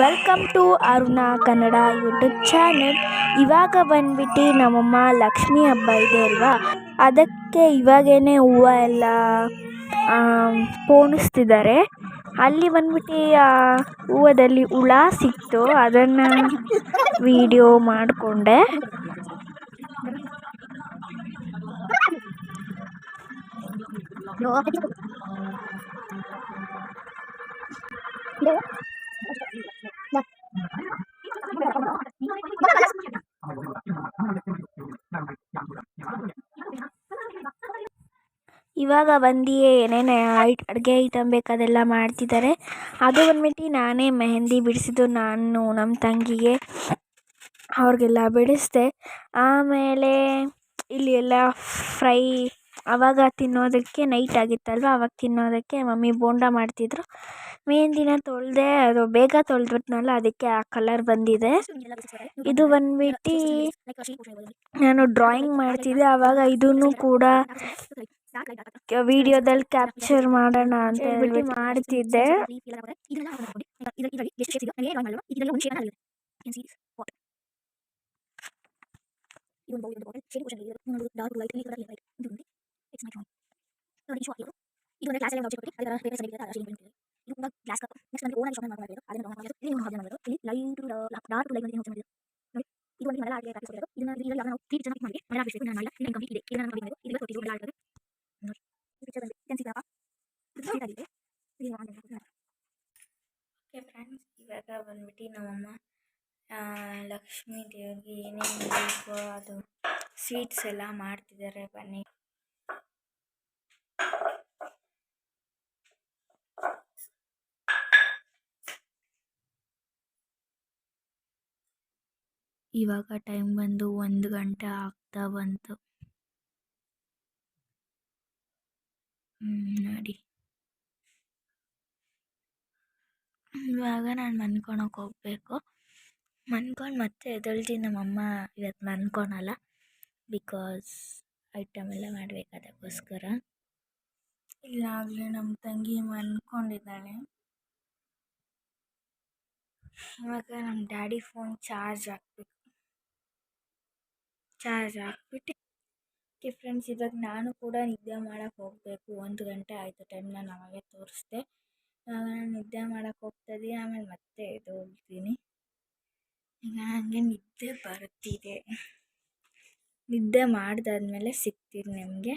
Welcome to Aruna Kannada YouTube channel ಇವಾಗ ಬಂದ್ಬಿಟ್ಟು ನಮ್ಮಮ್ಮ ಲಕ್ಷ್ಮಿ ಹಬ್ಬ ಇದೆ ಅಲ್ವಾ? ಅದಕ್ಕೆ ಇವಾಗೇನೆ ಹೂವು ಎಲ್ಲ ಪೋಣಿಸ್ತಿದ್ದಾರೆ. ಅಲ್ಲಿ ಬಂದ್ಬಿಟ್ಟು ಹೂವದಲ್ಲಿ ಹುಳ ಸಿಕ್ತು. ಅದನ್ನು ವೀಡಿಯೋ ಮಾಡಿಕೊಂಡೆ. ಇವಾಗ ಬಂದು ಏನೇನು ಅಡುಗೆ ಐಟಮ್ ಬೇಕು ಅದೆಲ್ಲ ಮಾಡ್ತಿದ್ದಾರೆ. ಅದು ಬಂದ್ಬಿಟ್ಟು ನಾನೇ ಮೆಹಂದಿ ಬಿಡಿಸಿದ್ದು ನಾನು, ನಮ್ಮ ತಂಗಿಗೆ. ಅವ್ರಿಗೆಲ್ಲ ಬಿಡಿಸಿದೆ. ಆಮೇಲೆ ಇಲ್ಲಿ ಎಲ್ಲ ಫ್ರೈ ಅವಾಗ ತಿನ್ನೋದಕ್ಕೆ ನೈಟ್ ಆಗಿತ್ತಲ್ವ? ಅವಾಗ ತಿನ್ನೋದಕ್ಕೆ ಮಮ್ಮಿ ಬೋಂಡ ಮಾಡ್ತಿದ್ದರು ಮೆಹಂದಿನ ತೊಳೆದೆ, ಅದು ಬೇಗ ತೊಳೆದ್ಬಿಟ್ನಲ್ಲ, ಅದಕ್ಕೆ ಆ ಕಲರ್ ಬಂದಿದೆ. ಇದು ಬಂದ್ಬಿಟ್ಟು ನಾನು ಡ್ರಾಯಿಂಗ್ ಮಾಡ್ತಿದ್ದೆ ಆವಾಗ ಇದನ್ನು ಕೂಡ ವಿಡಿಯೋದಲ್ಲಿ ಕ್ಯಾಪ್ಚರ್ ಮಾಡೋಣ ಅಂತ ಹೇಳ್ಬಿಟ್ಟು ಮಾಡ್ತಿದ್ದೆ ಓಕೆ ಫ್ರೆಂಡ್ಸ್ ಇವಾಗ ಬಂದ್ಬಿಟ್ಟು ನಮ್ಮಮ್ಮ ಲಕ್ಷ್ಮೀ ದೇವ್ರಿಗೆ ಏನೇನು ಬೇಕು ಅದು ಸ್ವೀಟ್ಸ್ ಎಲ್ಲ ಮಾಡ್ತಿದ್ದಾರೆ ಬನ್ನಿ. ಇವಾಗ ಟೈಮ್ ಬಂದು ಒಂದು ಗಂಟೆ ಆಗ್ತಾ ಬಂತು. ನೋಡಿ. ಇವಾಗ ನಾನು ಮನ್ಕೊಳಕ್ಕೆ ಹೋಗಬೇಕು. ಮನ್ಕೊಂಡು ಮತ್ತೆ ಎದ್ದೇಳ್ತೀನಿ ನಮ್ಮಮ್ಮ ಇವತ್ತು ಮನ್ಕೊಳಲ್ಲ. ಬಿಕಾಸ್ ಐಟಮ್ ಎಲ್ಲ ಮಾಡ್ಬೇಕು ಅದಕ್ಕೋಸ್ಕರ. ಇಲ್ಲಾಗಲೇ ನಮ್ಮ ತಂಗಿ ಮನ್ಕೊಂಡಿದ್ದಾಳೆ. ಇವಾಗ ನಮ್ಮ ಡ್ಯಾಡಿ ಫೋನ್ ಚಾರ್ಜ್ ಹಾಕ್ಬೇಕು. ಚಾರ್ಜ್ ಹಾಕ್ಬಿಟ್ಟು ಓಕೆ ಫ್ರೆಂಡ್ಸ್, ಇವಾಗ ನಾನು ಕೂಡ ನಿದ್ದೆ ಮಾಡೋಕೆ ಹೋಗಬೇಕು. ಒಂದು ಗಂಟೆ ಆಯಿತು ಟೈಮ್ ನಾನು ಅವಾಗೇ ತೋರಿಸ್ದೆ. ನಾನು ನಿದ್ದೆ ಮಾಡೋಕೆ ಹೋಗ್ತಾ ಇದ್ದೀನಿ ಆಮೇಲೆ ಮತ್ತೆ ಇದು ಹೋಗ್ತೀನಿ. ಈಗ ನನಗೆ ನಿದ್ದೆ ಬರುತ್ತಿದೆ ನಿದ್ದೆ ಮಾಡಿದಾದ್ಮೇಲೆ ಸಿಗ್ತೀನಿ ನಿಮಗೆ.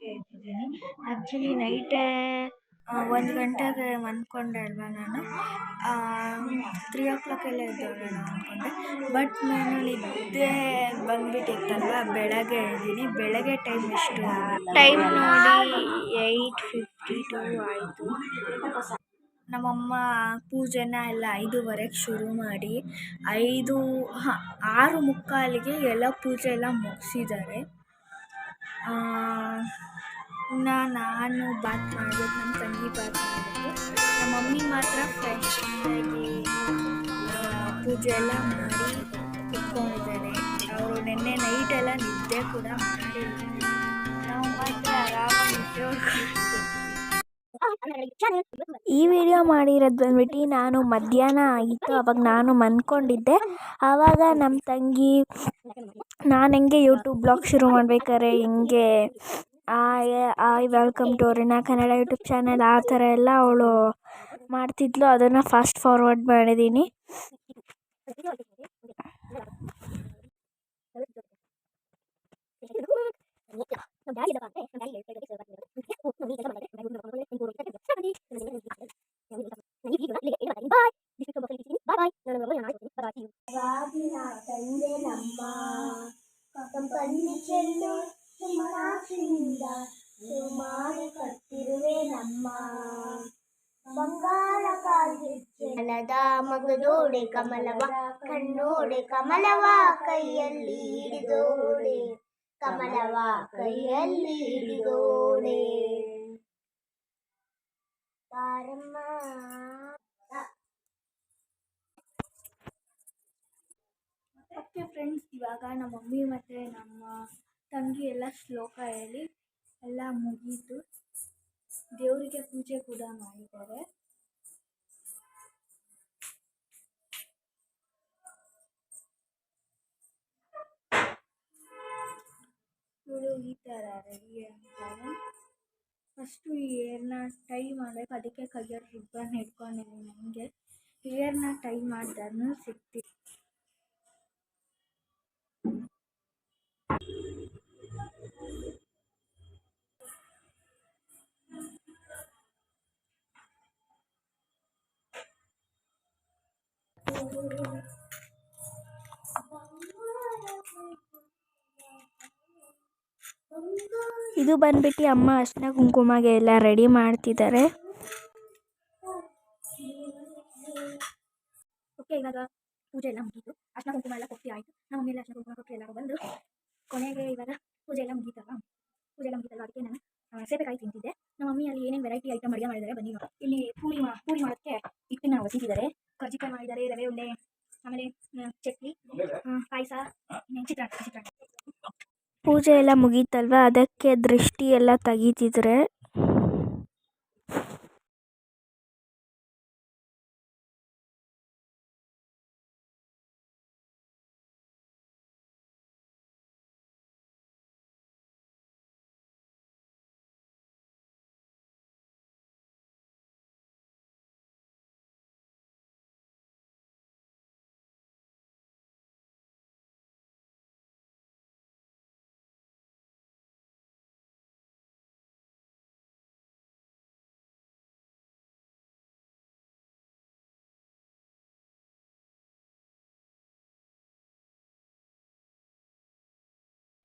ಎದ್ದಿದ್ದೀನಿ ಆ್ಯಕ್ಚುಲಿ ನೈಟೇ ಒಂದು ಗಂಟೆಗೆ ಮನ್ಕೊಂಡೆ ಅಲ್ವ ನಾನು. ತ್ರೀ ಓ ಕ್ಲಾಕೆಲ್ಲ ಎದ್ದೇಳೋಣ ಅಂದ್ಕೊಂಡೆ ಬಟ್ ನಾನು ನಿದ್ದೆ ಬಂದುಬಿಟ್ಟಿತ್ತಲ್ವ ಬೆಳಗ್ಗೆ ಇದ್ದೀನಿ ಬೆಳಗ್ಗೆ ಟೈಮ್ ಎಷ್ಟು ಟೈಮ್ ನೋಡಿ ಏಯ್ಟ್ ಫಿಫ್ಟಿ ಟು ಆಯಿತು. ನಮ್ಮಮ್ಮ ಪೂಜೆನ ಎಲ್ಲ ಐದೂವರೆಗೆ ಶುರು ಮಾಡಿ ಐದು ಹಾಂ ಆರು ಮುಕ್ಕಾಲಿಗೆ ಎಲ್ಲ ಪೂಜೆ ಎಲ್ಲ ಮುಗಿಸಿದ್ದಾರೆ. ಇನ್ನು ನಾನು ಬಾತ್ ಮಾಡಬೇಕು ನಮ್ಮ ತಂಗಿ ಬಾತ್ ಮಾಡಬೇಕು ನಮ್ಮ ಮಮ್ಮಿ ಮಾತ್ರ ಫ್ರೆಶ್ ಆಗಿ ಪೂಜೆ ಎಲ್ಲ ಮಾಡಿ ಇಟ್ಕೊಂಡಿದ್ದಾರೆ ಅವರು ನಿನ್ನೆ ನೈಟೆಲ್ಲ ನಿದ್ದೆ ಕೂಡ ಮಾಡಿಲ್ಲ. ನಾವು ಮಾತ್ರ ಆರಾಮಾಗಿ ಈ ವಿಡಿಯೋ ಮಾಡಿರೋದು ಬಂದ್ಬಿಟ್ಟು ನಾನು ಮಧ್ಯಾಹ್ನ ಆಗಿತ್ತು, ಅವಾಗ ನಾನು ಮನ್ಕೊಂಡಿದ್ದೆ. ಆವಾಗ ನಮ್ಮ ತಂಗಿ, ನಾನು ಹೆಂಗೆ ಯೂಟ್ಯೂಬ್ ಬ್ಲಾಗ್ ಶುರು ಮಾಡ್ಬೇಕಾದ್ರೆ ಹಿಂಗೆ hi welcome to Rina Kannada YouTube channel ಆ ಥರ ಎಲ್ಲ ಅವಳು ಮಾಡ್ತಿದ್ಲು. ಅದನ್ನು ಫಾಸ್ಟ್ ಫಾರ್ವರ್ಡ್ ಮಾಡಿದ್ದೀನಿ ಕಾಲದ ಮಗದೋಡೆ ಕಮಲವ, ಕಣ್ಣೋಡೆ ಕಮಲವ ಕೈಯಲ್ಲಿ ಹಿಡಿದೋಡೆ. ಕಮಲವ ಕೈಯಲ್ಲಿ ಹಿಡಿದೋಡೆ. ಪಾರಮ್ಮ ಓಕೆ ಫ್ರೆಂಡ್ಸ್, ಇವಾಗ ನಮ್ಮ ಮಮ್ಮಿ ಮತ್ತು ನಮ್ಮ ತಂಗಿ ಎಲ್ಲ ಶ್ಲೋಕ ಹೇಳಿ ಎಲ್ಲ ಮುಗೀತು. ದೇವರಿಗೆ ಪೂಜೆ ಕೂಡ ಮಾಡಿದ್ದಾರೆ. ರೆಡಿ ಆಗಿದ್ದಾಳೆ ಫಸ್ಟು ಈ ಏರ್ನ ಟೈ ಮಾಡಬೇಕು ಅದಕ್ಕೆ ಕೈಯಲ್ಲಿ ರಿಬ್ಬನ್ ಹಿಡ್ಕೊಂಡಿದ್ದೀನಿ ನನಗೆ ಏರ್ನ ಟೈ ಮಾಡಿದಾದ್ಮೇಲೆ ಸಿಗ್ತೀನಿ ಇದು ಬಂದ್ಬಿಟ್ಟು ಅಮ್ಮ ಅರ್ಶಿನ ಕುಂಕುಮಗೆ ಎಲ್ಲ ರೆಡಿ ಮಾಡ್ತಿದ್ದಾರೆ. ಓಕೆ, ಇವಾಗ ಪೂಜೆ ಎಲ್ಲ ಮುಗೀತು. ಅರ್ಶಿನ ಕುಂಕುಮ ಎಲ್ಲ ಕೊಟ್ಟಿ ಆಯಿತು. ನಮ್ಮ ಮಮ್ಮಿ ಎಲ್ಲ ಅರ್ಶಿನ ಕುಂಕುಮ ಕೊಟ್ಟು ಎಲ್ಲರೂ ಬಂದು ಕೊನೆಗೆ ಇವಾಗ ಪೂಜೆ ಎಲ್ಲ ಮುಗೀತಲ್ಲ ಪೂಜೆ ಎಲ್ಲ ಮುಗೀತಲ್ಲ ಅದಕ್ಕೆ ನಾನು ಸೇಬೆಕಾಯಿ ತಿಂತಿದ್ದೆ. ನಮ್ಮ ಮಮ್ಮಿ ಅಲ್ಲಿ ಏನೇನು ವೆರೈಟಿ ಐಟಮ್ ಅಡುಗೆ ಮಾಡಿದ್ದಾರೆ ಬನ್ನಿ. ಇಲ್ಲಿ ಪೂರಿ ಪೂರಿ ಮಾಡೋಕ್ಕೆ ಹಿಟ್ಟಿನ ಒಸಿತಿದ್ದಾರೆ ಕರ್ಜಿಕಾಯಿ ಮಾಡಿದ್ದಾರೆ, ರವೆ ಉಂಡೆ, ಆಮೇಲೆ ಚಟ್ನಿ ಪಾಯಸ ಚಿತ್ರಾನ್ನ ಚಿತ್ರಾನ್ನ. ಪೂಜೆ ಎಲ್ಲ ಮುಗೀತಲ್ವ? ಅದಕ್ಕೆ ದೃಷ್ಟಿ ಎಲ್ಲ ತೆಗಿತಿದ್ರೆ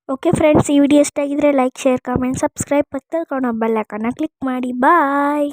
ಓಕೆ ಫ್ರೆಂಡ್ಸ್ ಈ ವಿಡಿಯೋ ಇಷ್ಟ ಆಗಿದ್ರೆ ಲೈಕ್ ಶೇರ್ ಕಾಮೆಂಟ್ ಸಬ್ಸ್ಕ್ರೈಬ್ ಪಕ್ಕದಲ್ಲಿ ಕಾಣೋ ಬೆಲ್ ಐಕಾನ್ನ ಕ್ಲಿಕ್ ಮಾಡಿ. ಬಾಯ್